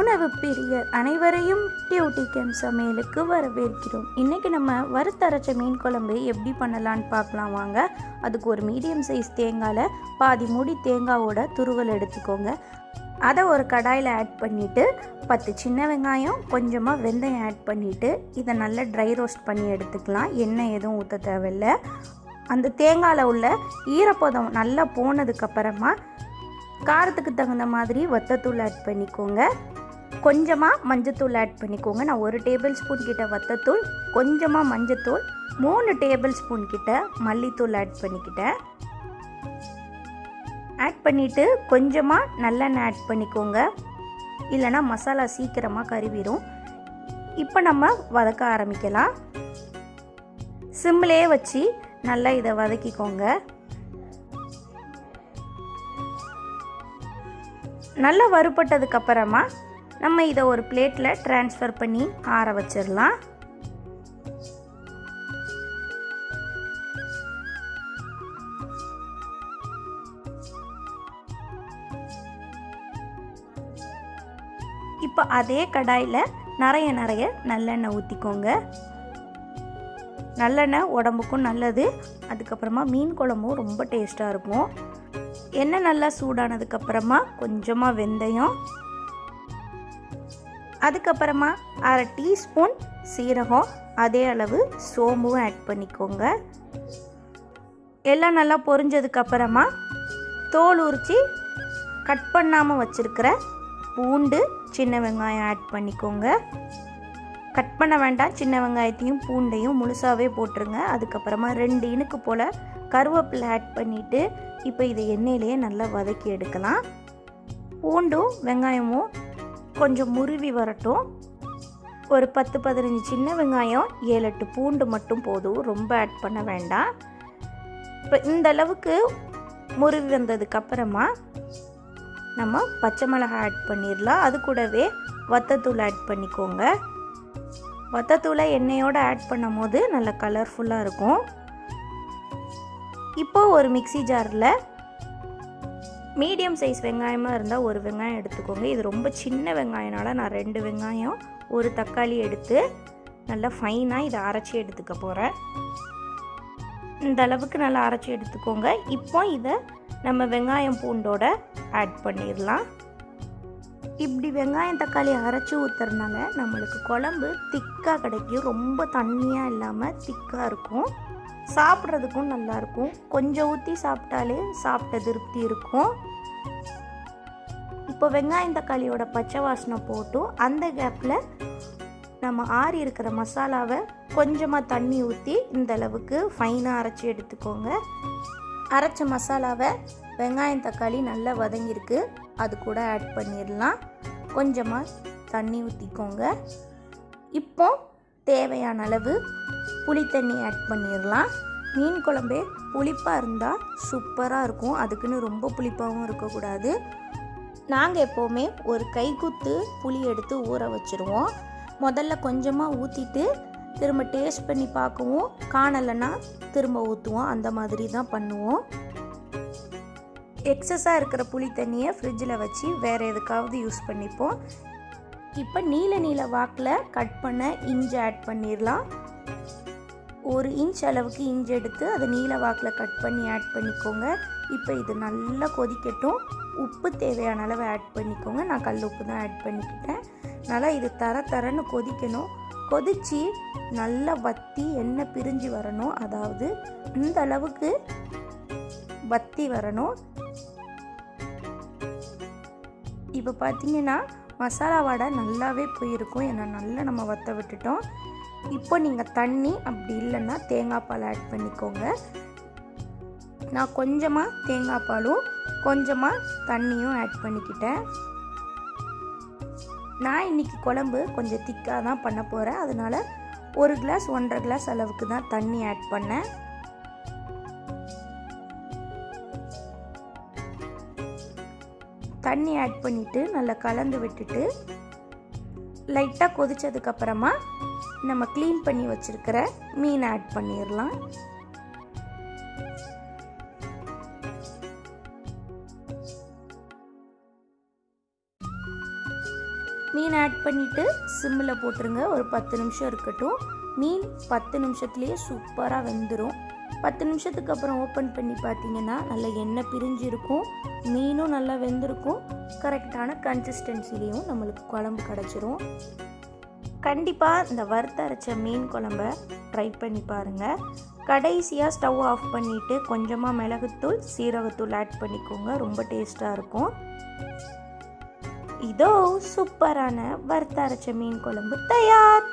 உணவு பிரியர் அனைவரையும் டியூட்டி கேம் சமையலுக்கு வரவேற்கிறோம். இன்றைக்கி நம்ம வறுத்தரைச்ச மீன் குழம்பு எப்படி பண்ணலான்னு பார்க்கலாம் வாங்க. அதுக்கு ஒரு மீடியம் சைஸ் தேங்காயில் பாதி மூடி தேங்காவோட துருவல் எடுத்துக்கோங்க. அதை ஒரு கடாயில் ஆட் பண்ணிவிட்டு பத்து சின்ன வெங்காயம் கொஞ்சமாக வெந்தயம் ஆட் பண்ணிவிட்டு இதை நல்லா ட்ரை ரோஸ்ட் பண்ணி எடுத்துக்கலாம். எண்ணெய் எதுவும் ஊற்ற தேவையில்லை. அந்த தேங்காயில் உள்ள ஈரப்பதம் நல்லா போனதுக்கப்புறமா காரத்துக்கு தகுந்த மாதிரி வத்தத்தூள் ஆட் பண்ணிக்கோங்க. கொஞ்சமாக மஞ்சத்தூள் ஆட் பண்ணிக்கோங்க. நான் ஒரு டேபிள் ஸ்பூன் கிட்ட வத்தத்தூள் கொஞ்சமாக மஞ்சத்தூள் மூணு டேபிள் ஸ்பூன் கிட்ட மல்லித்தூள் ஆட் பண்ணிக்கிட்டேன். ஆட் பண்ணிவிட்டு கொஞ்சமாக நல்லெண்ணெய் ஆட் பண்ணிக்கோங்க. இல்லைனா மசாலா சீக்கிரமாக கருவிடும் இப்போ நம்ம வதக்க ஆரம்பிக்கலாம். சிம்லேயே வச்சு நல்லா இதை வதக்கிக்கோங்க. நல்லா வறுபட்டதுக்கு அப்புறமா நம்ம இதை ஒரு பிளேட்டில் ட்ரான்ஸ்ஃபர் பண்ணி ஆற வச்சிடலாம். இப்போ அதே கடாயில் நிறைய நிறைய நல்லெண்ணெய் ஊற்றிக்கோங்க நல்லெண்ணெய் உடம்புக்கும் நல்லது. அதுக்கப்புறமா மீன் குழம்பும் ரொம்ப டேஸ்ட்டாக இருக்கும். எண்ணெய் நல்லா சூடானதுக்கப்புறமா கொஞ்சமாக வெந்தயம். அதுக்கப்புறமா அரை டீஸ்பூன் சீரகம் அதே அளவு சோம்பும் ஆட் பண்ணிக்கோங்க. எல்லாம் நல்லா பொரிஞ்சதுக்கப்புறமா தோல் உரித்து கட் பண்ணாமல் வச்சுருக்கிற பூண்டு சின்ன வெங்காயம் ஆட் பண்ணிக்கோங்க. கட் பண்ண வேண்டாம் சின்ன வெங்காயத்தையும் பூண்டையும் முழுசாகவே போட்டுருங்க. அதுக்கப்புறமா ரெண்டு இனுக்கு போல் கருவேப்பிலை ஆட் பண்ணிவிட்டு இப்போ இதை எண்ணெயிலேயே நல்லா வதக்கி எடுக்கலாம். பூண்டும் வெங்காயமும் கொஞ்சம் முருவி வரட்டும். ஒரு பத்து பதினஞ்சு சின்ன வெங்காயம் ஏழு எட்டு பூண்டு மட்டும் போதும். ரொம்ப ஆட் பண்ண வேண்டாம். இப்போ இந்த அளவுக்கு முருவி வந்ததுக்கப்புறமா நம்ம பச்சை மிளகாய் ஆட் பண்ணிடலாம். அது கூடவே வத்தத்தூள் ஆட் பண்ணிக்கோங்க. வத்தத்தூளை எண்ணெயோடு ஆட் பண்ணும் போது நல்ல கலர்ஃபுல்லாக இருக்கும். இப்போ ஒரு மிக்சி ஜாரில் மீடியம் சைஸ் வெங்காயமாக இருந்தால் ஒரு வெங்காயம் எடுத்துக்கோங்க. இது ரொம்ப சின்ன வெங்காயம்னால நான் ரெண்டு வெங்காயம் ஒரு தக்காளி எடுத்து நல்லா ஃபைனாக இதை அரைச்சி எடுத்துக்க போகிறேன் இந்த அளவுக்கு நல்லா அரைச்சி எடுத்துக்கோங்க. இப்போ இதை நம்ம வெங்காயம் பூண்டோட ஆட் பண்ணிடலாம். இப்படி வெங்காயம் தக்காளி அரைச்சி ஊற்றுறதுனால நம்மளுக்கு குழம்பு திக்காக கிடைக்கும். ரொம்ப தண்ணியாக இல்லாமல் திக்காக இருக்கும். சாப்பிட்றதுக்கும் நல்லாயிருக்கும். கொஞ்சம் ஊற்றி சாப்பிட்டாலே சாப்பிட்ட திருப்தி இருக்கும். இப்போ வெங்காயம் தக்காளியோட பச்சை வாசனை போட்டும் அந்த கேப்பில் நம்ம ஆறி இருக்கிற மசாலாவை கொஞ்சமாக தண்ணி ஊற்றி இந்த அளவுக்கு ஃபைனாக அரைச்சி எடுத்துக்கோங்க. அரைச்ச மசாலாவை வெங்காயம் தக்காளி நல்லா வதங்கியிருக்கு. அது கூட ஆட் பண்ணிடலாம். கொஞ்சமாக தண்ணி ஊற்றிக்கோங்க இப்போ தேவையான அளவு புளி தண்ணி ஆட் பண்ணிடலாம் மீன் குழம்பே புளிப்பாக இருந்தால் சூப்பராக இருக்கும். அதுக்குன்னு ரொம்ப புளிப்பாகவும் இருக்கக்கூடாது. நாங்கள் எப்போவுமே ஒரு கைக்குத்து புளி எடுத்து ஊற வச்சுருவோம். முதல்ல கொஞ்சமாக ஊற்றிட்டு திரும்ப டேஸ்ட் பண்ணி பார்க்கவும் காணலைன்னா திரும்ப ஊற்றுவோம் அந்த மாதிரி தான் பண்ணுவோம். எக்ஸஸாக இருக்கிற புளி தண்ணியை ஃப்ரிட்ஜில் வச்சு வேறு எதுக்காவது யூஸ் பண்ணிப்போம். இப்போ நீல நீல வாக்கில் கட் பண்ண இஞ்சி ஆட் பண்ணிடலாம் ஒரு இன்ச் அளவுக்கு இஞ்சி எடுத்து அதை நீல வாக்கில் கட் பண்ணி ஆட் பண்ணிக்கோங்க. இப்போ இது நல்லா கொதிக்கட்டும். உப்பு தேவையான அளவு ஆட் பண்ணிக்கோங்க. நான் கல் உப்பு தான் ஆட் பண்ணிக்கிட்டேன். நல்லா இது தர தரன்னு கொதிக்கணும். கொதித்து நல்லா வத்தி எண்ணெய் பிரிஞ்சு வரணும். அதாவது இந்த அளவுக்கு வத்தி வரணும். இப்போ பார்த்தீங்கன்னா மசாலா வடை நல்லாவே போயிருக்கும். ஏன்னா நல்லா நம்ம வத்த விட்டுட்டோம். இப்போ நீங்கள் தண்ணி அப்படி இல்லைன்னா தேங்காய் பால் ஆட் பண்ணிக்கோங்க. நான் கொஞ்சமாக தேங்காய் பாலும் கொஞ்சமாக தண்ணியும் ஆட் பண்ணிக்கிட்டேன். நான் இன்றைக்கி குழம்பு கொஞ்சம் திக்காக தான் பண்ண போகிறேன் அதனால் ஒரு கிளாஸ் ஒன்றரை கிளாஸ் அளவுக்கு தான் தண்ணி ஆட் பண்ணேன். தண்ணி ஆட் பண்ணிவிட்டு நல்லா கலந்து விட்டுட்டு லைட்டாக கொதித்ததுக்கப்புறமா நம்ம க்ளீன் பண்ணி வச்சுருக்கிற மீன் ஆட் பண்ணிடலாம் மீன் ஆட் பண்ணிவிட்டு சிம்மில் போட்டுருங்க. ஒரு பத்து நிமிஷம் இருக்கட்டும். மீன் பத்து நிமிஷத்துலேயே சூப்பராக வெந்துடும் பத்து நிமிஷத்துக்கு அப்புறம் ஓப்பன் பண்ணி பார்த்தீங்கன்னா நல்ல எண்ணெய் பிரிஞ்சு இருக்கும். மீனும் நல்லா வெந்திருக்கும். கரெக்டான கன்சிஸ்டன்சிலையும் நம்மளுக்கு குழம்பு கிடச்சிரும். கண்டிப்பாக இந்த வறுத்தரைச்ச மீன் குழம்ப ட்ரை பண்ணி பாருங்கள் கடைசியாக ஸ்டவ் ஆஃப் பண்ணிவிட்டு கொஞ்சமாக மிளகுத்தூள் சீரகத்தூள் ஆட் பண்ணிக்கோங்க. ரொம்ப டேஸ்ட்டாக இருக்கும். இதோ சூப்பரான வறுத்தரைச்ச மீன் குழம்பு தயார்.